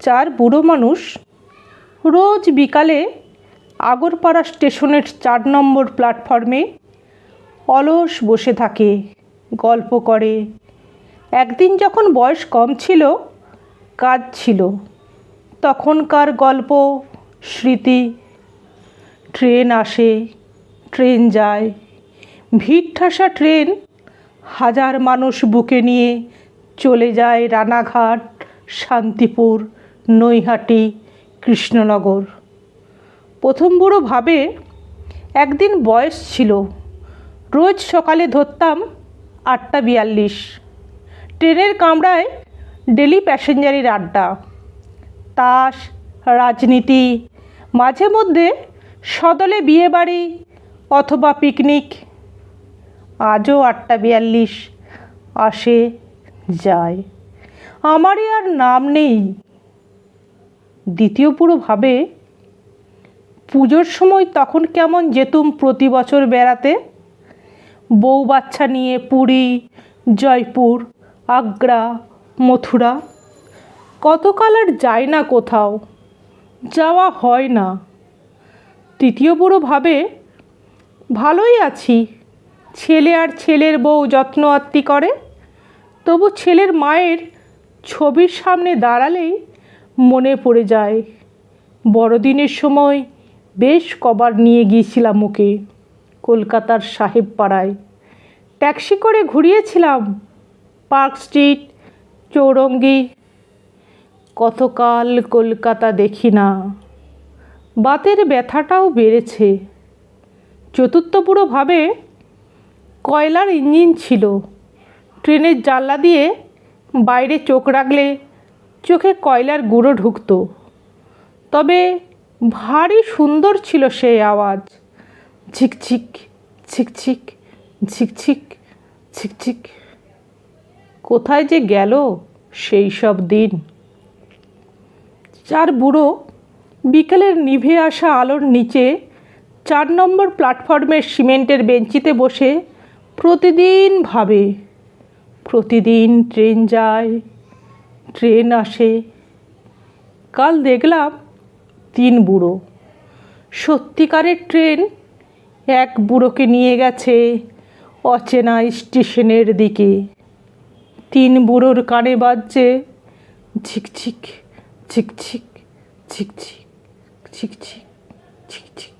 চার বুড়ো মানুষ রোজ বিকালে আগরপাড়া স্টেশনের চার নম্বর প্ল্যাটফর্মে অলস বসে থাকে, গল্প করে। একদিন যখন বয়স কম ছিল, কাজ ছিল। তখনকার গল্প, স্মৃতি, ট্রেন আসে, ট্রেন যায়। ভিড় ঠাসা ট্রেন হাজার মানুষ বুকে নিয়ে চলে যায় রানাঘাট, শান্তিপুর নৈহাটি, কৃষ্ণনগর। প্রথম বুড়ো ভাবে একদিন বয়স ছিল। রোজ সকালে ধরতাম আটটা বিয়াল্লিশ। ট্রেনের কামরায় ডেলি প্যাসেঞ্জারের আড্ডা। তাস, রাজনীতি, মাঝে মধ্যে সদলে বিয়েবাড়ি অথবা পিকনিক। আজও আটটা বিয়াল্লিশ, আসে, যায়। আমারই আর নাম নেই। দ্বিতীয় পুরো ভাবে, পুজোর সময় তখন কেমন যেতুম প্রতি বছর বেড়াতে? বউ বাচ্চা নিয়ে পুরী, জয়পুর, আগ্রা, মথুরা। কতকাল আর যায় না কোথাও, যাওয়া হয় না। তৃতীয় বুড়ো ভাবে, ভালোই আছি। ছেলে আর ছেলের বউ যত্ন আত্মি করে, তবু ছেলের মায়ের ছবির সামনে দাঁড়ালেই মনে পড়ে যায়। বড়দিনের সময় বেশ কবার নিয়ে গিয়েছিলাম ওকে কলকাতার সাহেব পাড়ায় ট্যাক্সি করে ঘুরিয়েছিলাম। Park street, Chowringhee. কতকাল কলকাতা দেখি না। বাতের ব্যথাটাও বেড়েছে। চতুর্থ পুরো ভাবে কয়লার ইঞ্জিন ছিল। ট্রেনের জানলা দিয়ে বাইরে চোখ রাখলে চোখে কয়লার গুঁড়ো ঢুকতো। তবে ভারী সুন্দর ছিল সেই আওয়াজ। ঝিকঝিক ঝিকঝিক ঝিকঝিক ঝিকঝিক কোথায় যে গেল সেই সব দিন। চার বুড়ো বিকেলের নিভে আসা আলোর নিচে চার নম্বর প্ল্যাটফর্মের সিমেন্টের বেঞ্চিতে বসে প্রতিদিন ভাবে, প্রতিদিন ট্রেন যায় ট্রেন আসে। কাল দেখলাম তিন বুড়ো। সত্যিকারের ট্রেন এক বুড়োকে নিয়ে গেছে অচেনা স্টেশনের দিকে। তিন বুড়োর কানে বাজছে ঝিকঝিক ঝিকঝিক ঝিকঝিক ঝিকঝিক ঝিকঝিক